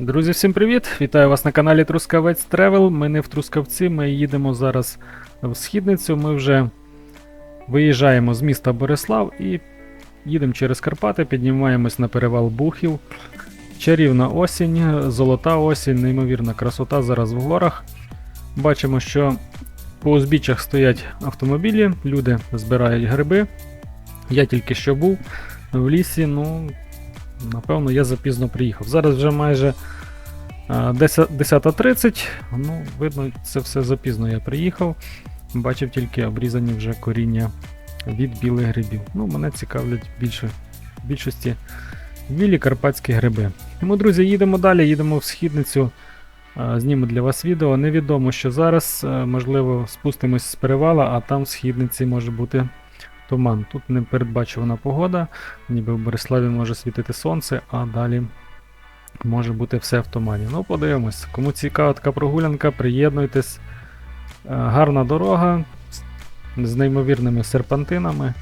Друзі, всім привіт! Вітаю вас на каналі Трускавець Тревел. Ми не в Трускавці, ми їдемо зараз в Східницю. Ми вже виїжджаємо з міста Борислав і їдемо через Карпати, піднімаємось на перевал Бухів. Чарівна осінь, золота осінь, неймовірна красота зараз в горах. Бачимо, що по узбіччях стоять автомобілі, люди збирають гриби. Я тільки що був в лісі, ну, напевно, я запізно приїхав. Зараз вже майже 10 10.30. Ну, видно, це все запізно я приїхав. Бачив тільки обрізані вже коріння від білих грибів. Ну, мене цікавлять більше, в більшості білі карпатські гриби. Тому, друзі, їдемо далі, їдемо в східницю. а, Зніму для вас відео. Невідомо, що зараз, е, можливо, спустимось з перевала, а там в східниці може бути туман. Тут непередбачувана погода, ніби в Бориславі може світити сонце, а далі може бути все в тумані. Ну, подивимось. Кому цікава така прогулянка, приєднуйтесь. Е, Гарна дорога з неймовірними серпантинами.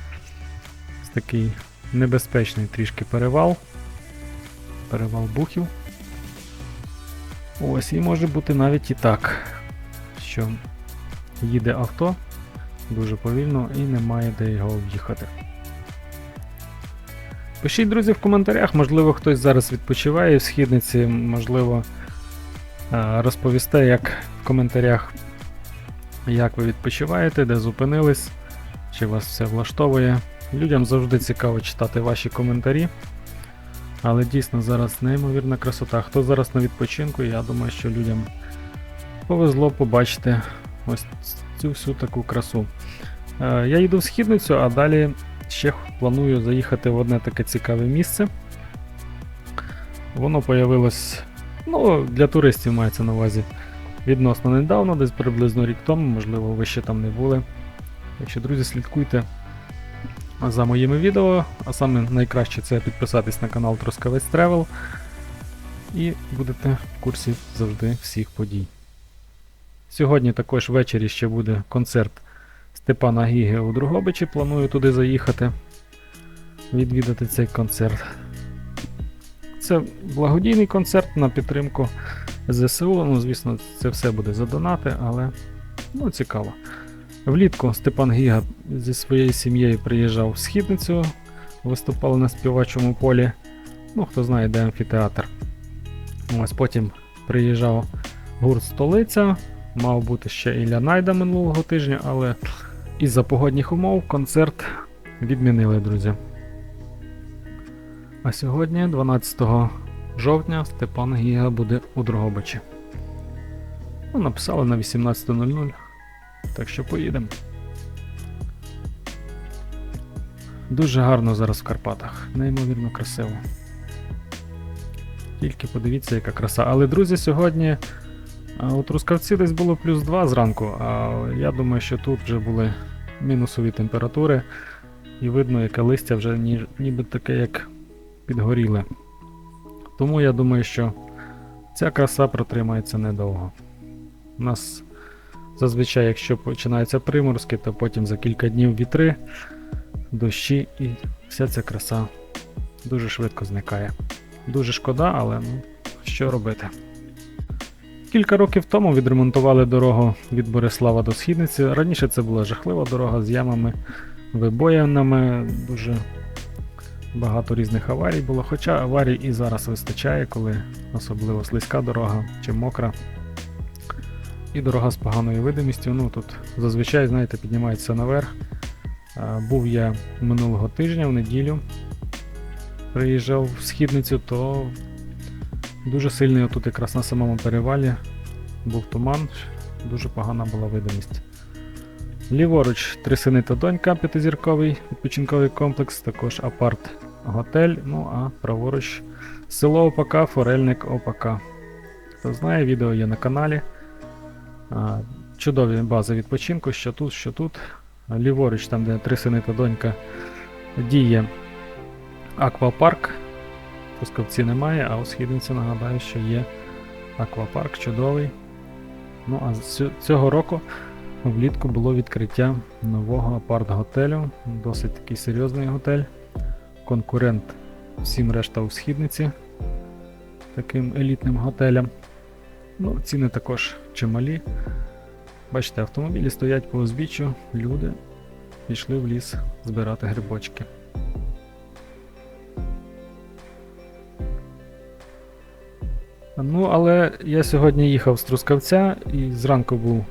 З такий небезпечний трішки перевал. Перевал бухів. Ось, і може бути навіть і так, що їде авто дуже повільно і немає де його об'їхати. Пишіть, друзі, в коментарях, можливо, хтось зараз відпочиває в східниці, можливо, е, розповісте, як в коментарях, як ви відпочиваєте, де зупинились, чи вас все влаштовує. Людям завжди цікаво читати ваші коментарі. Але дійсно зараз неймовірна красота. Хто зараз на відпочинку, я думаю, що людям повезло побачити ось цю всю таку красу. Е, Я їду в східницю, а далі ще планую заїхати в одне таке цікаве місце. Воно появилось ну, для туристів мається на увазі відносно недавно, десь приблизно рік тому, можливо, ви ще там не були. Якщо, друзі, слідкуйте за моїми відео, а саме найкраще це підписатись на канал Трускавець Travel і будете в курсі завжди всіх подій. Сьогодні також ввечері ще буде концерт Степана Гіги у Другобичі. Планую туди заїхати, відвідати цей концерт. Це благодійний концерт на підтримку ЗСУ. Ну, звісно, це все буде за донати, але ну, цікаво. Влітку Степан Гіга зі своєю сім'єю приїжджав в східницю, виступали на співачому полі. Ну, хто знає, де амфітеатр. Ось потім приїжджав гурт Столиця, мав бути ще Ілля Найда минулого тижня, але із-за погодних умов концерт відмінили, друзі. А сьогодні, 12 жовтня, Степан Гіга буде у Дрогобичі. Ну, написали на 18.00, так що поїдемо. Дуже гарно зараз в Карпатах, неймовірно красиво. Тільки подивіться, яка краса. Але, друзі, сьогодні у Трускавці десь було плюс 2 зранку, а я думаю, що тут вже були мінусові температури, і видно, яке листя вже ні, ніби таке, як підгоріле. Тому я думаю, що ця краса протримається недовго. У нас зазвичай, якщо починаються приморозки, то потім за кілька днів вітри, дощі і вся ця краса дуже швидко зникає. Дуже шкода, але ну, що робити. Кілька років тому відремонтували дорогу від Борислава до Східниці. Раніше це була жахлива дорога з ямами, вибоїнами, дуже багато різних аварій було. Хоча аварій і зараз вистачає, коли особливо слизька дорога чи мокра. І дорога з поганою видимістю. Ну тут зазвичай, знаєте, піднімається наверх. Був я минулого тижня в неділю. Приїжджав в східницю, то Дуже сильний отут якраз на самому перевалі був туман, дуже погана була видимість. Ліворуч три сини та донька, п'ятизірковий відпочинковий комплекс, також апарт готель. Ну а праворуч село ОПК, Форельник ОПК. Хто знає, відео є на каналі. Чудові бази відпочинку, що тут, що тут. Ліворуч, там, де три сини та донька, діє аквапарк. Трускавці немає, а у східниці нагадаю, що є аквапарк чудовий. Ну а цього року влітку було відкриття нового апарт-готелю. Досить такий серйозний готель. Конкурент всім решта у східниці. таким елітним готелям. Ну, ціни також чималі. Бачите, автомобілі стоять по узбіччю, люди пішли в ліс збирати грибочки. Ну, але я сьогодні їхав з Трускавця і зранку був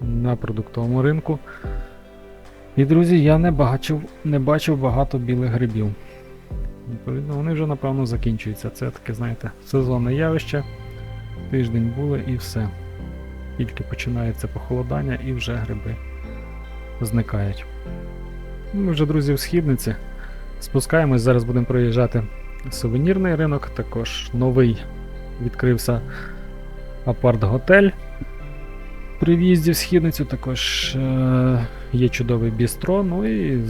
на продуктовому ринку. І, друзі, я не бачив, не бачив багато білих грибів. Відповідно, вони вже, напевно, закінчуються. Це таке, знаєте, сезонне явище. Тиждень були і все. Тільки починається похолодання і вже гриби зникають. Ну, Ми вже, друзі, в східниці. Спускаємось, зараз будемо проїжджати сувенірний ринок, також новий відкрився апарт-готель при в'їзді в східницю, також е- є чудовий бістро. Ну і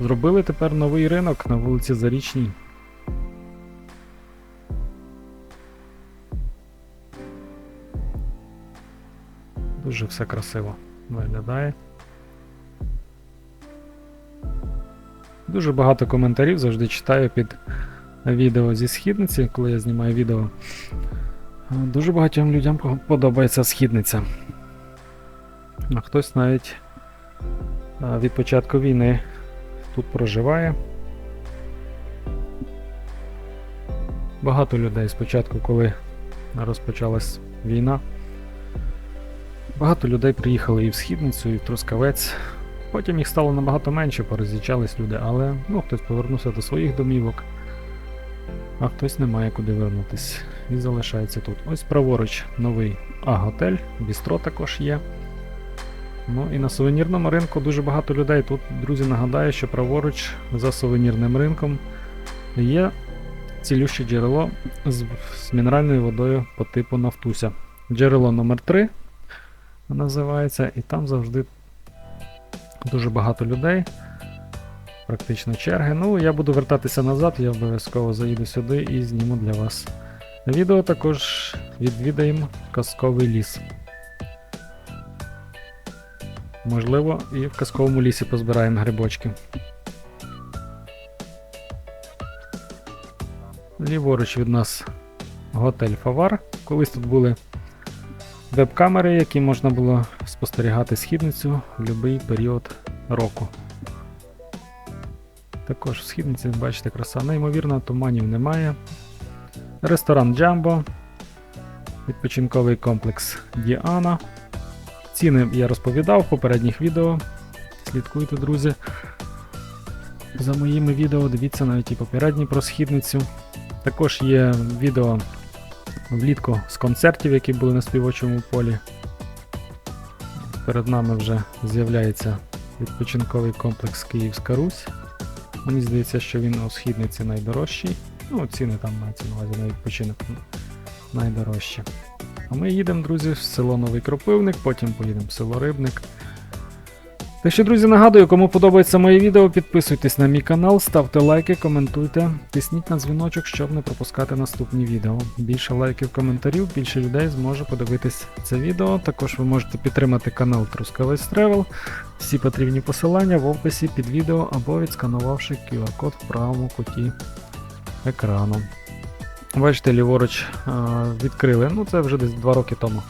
зробили тепер новий ринок на вулиці Зарічній. Дуже все красиво виглядає. Дуже багато коментарів завжди читаю під відео зі східниці, коли я знімаю відео. Дуже багатьом людям подобається східниця. А хтось навіть від початку війни тут проживає. Багато людей спочатку, коли розпочалась війна. Багато людей приїхали і в східницю, і в Трускавець. Потім їх стало набагато менше, пороз'їжджались люди, але ну, хтось повернувся до своїх домівок, а хтось не має куди вернутись і залишається тут. Ось праворуч новий А-готель, бістро також є. Ну і на сувенірному ринку дуже багато людей. Тут, друзі, нагадаю, що праворуч за сувенірним ринком є цілюще джерело з, з мінеральною водою по типу Нафтуся. Джерело номер 3 називається, і там завжди дуже багато людей. Практично черги. Ну, я буду вертатися назад, я обов'язково заїду сюди і зніму для вас відео. Також відвідаємо казковий ліс. Можливо, і в казковому лісі позбираємо грибочки. Ліворуч від нас готель Фавар. Колись тут були веб-камери, які можна було спостерігати східницю в будь-який період року. Також в східниці, бачите, краса неймовірна, туманів немає. Ресторан Джамбо, відпочинковий комплекс Діана. Ціни я розповідав в попередніх відео. Слідкуйте, друзі. За моїми відео, дивіться навіть і попередні про східницю. Також є відео влітку з концертів, які були на співочому полі. Перед нами вже з'являється відпочинковий комплекс Київська Русь. Мені здається, що він у східниці найдорожчий. Ну, ціни там мається на увазі на відпочинок найдорожчі. А ми їдемо, друзі, в село Новий Кропивник, потім поїдемо в село Рибник. Так що, друзі, нагадую, кому подобається моє відео, підписуйтесь на мій канал, ставте лайки, коментуйте, тисніть на дзвіночок, щоб не пропускати наступні відео. Більше лайків, коментарів, більше людей зможе подивитись це відео. Також ви можете підтримати канал Трускавець Travel. Всі потрібні посилання в описі під відео або відсканувавши QR-код в правому куті екрану. Бачите, ліворуч а, відкрили, ну це вже десь 2 роки тому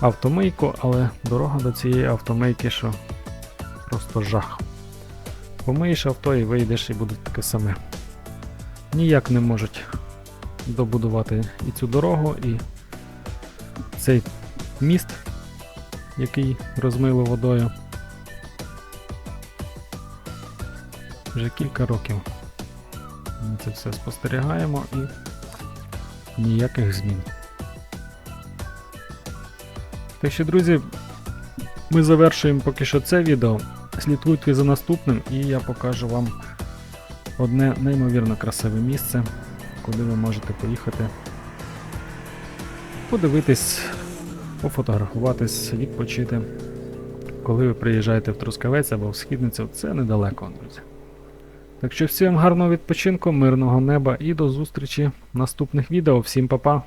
автомийку, але дорога до цієї автомийки, що просто жах. Помиєш авто і вийдеш, і буде таке саме. Ніяк не можуть добудувати і цю дорогу, і цей міст, який розмило водою. Вже кілька років ми це все спостерігаємо і ніяких змін. Так що, друзі, ми завершуємо поки що це відео. Слідкуйте за наступним і я покажу вам одне неймовірно красиве місце, куди ви можете поїхати, подивитись, пофотографуватись, відпочити. Коли ви приїжджаєте в Трускавець або в Східницю, це недалеко, друзі. Так що всім гарного відпочинку, мирного неба і до зустрічі в наступних відео. Всім па-па!